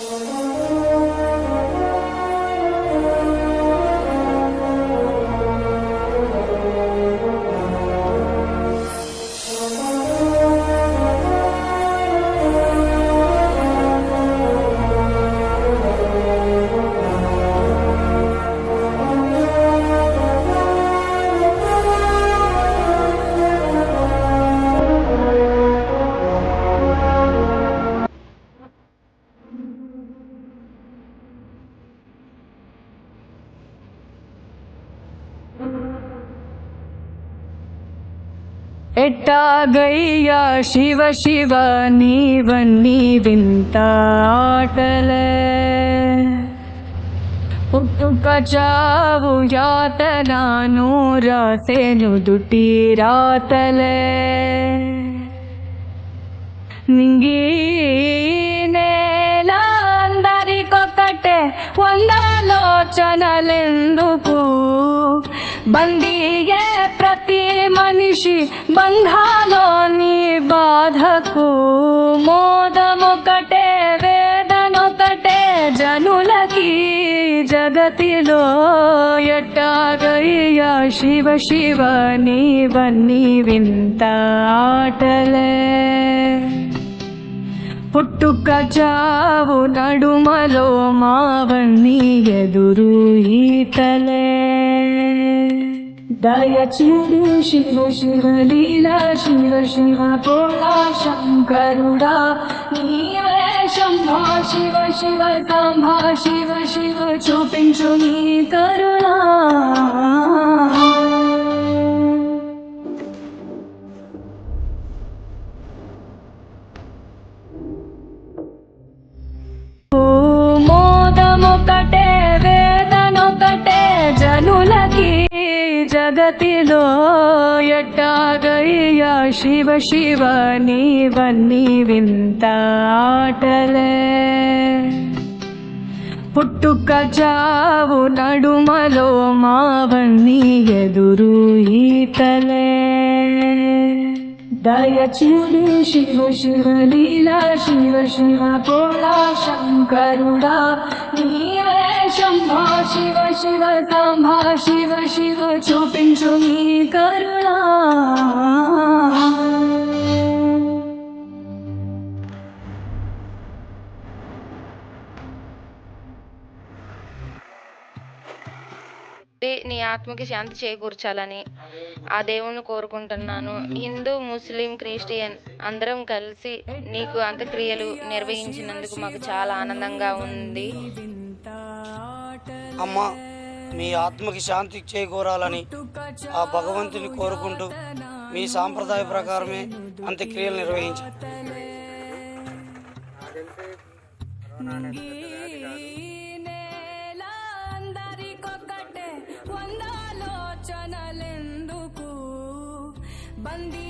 Amen. ఎట్టాగయ్యా Shiva Shiva నీవన్నీ వింత ఆటలే పుట్టుక చావు యాతనాను రాసేను దుటి రాతలే నింగి నేల అందరికొకటే వందలోచనలెందుకు బందీయే ప్రతి మనిషి బంధాలోని బాధకు మోదమొకటే వేదనొకటే జనులకి జగతిలో ఎట్టాగయ్యా శివ శివ నీవన్నీ వింత ఆటలే. పుట్టుక చావు నడుమలో మావన్నీ ఎదురు ఈతలే. దయచేడు శివ శివ లీలా శివ శివ పోలా శంకరుడా నీవే శంభా శివ శివ సాంబా శివ శివ చూపించు నీ కరుణా ఓ మోదమొకటే వేదనొకటే జగతిలో ఎట్టాగయ్యా శివ శివ నీవన్నీ వింత ఆటలే పుట్టుక చావు నడుమలో మావణ్ణి ఎదురు ఈతలే దయచేడు శివ శివ లీలా శివ శివ పోలా శంకరుడా నీవే శంభో శివ శివ సాంభా శివ శివ చూపించు నీ కరుణా నీ ఆత్మకి శాంతి చేకూర్చాలని ఆ దేవుని కోరుకుంటున్నాను. హిందూ ముస్లిం క్రిస్టియన్ అందరం కలిసి నీకు అంత్యక్రియలు నిర్వహించినందుకు మాకు చాలా ఆనందంగా ఉంది. అమ్మ మీ ఆత్మకి శాంతి చేకూరాలని ఆ భగవంతుని కోరుకుంటూ మీ సాంప్రదాయ ప్రకారమే అంత్యక్రియలు నిర్వహించాం. నింగి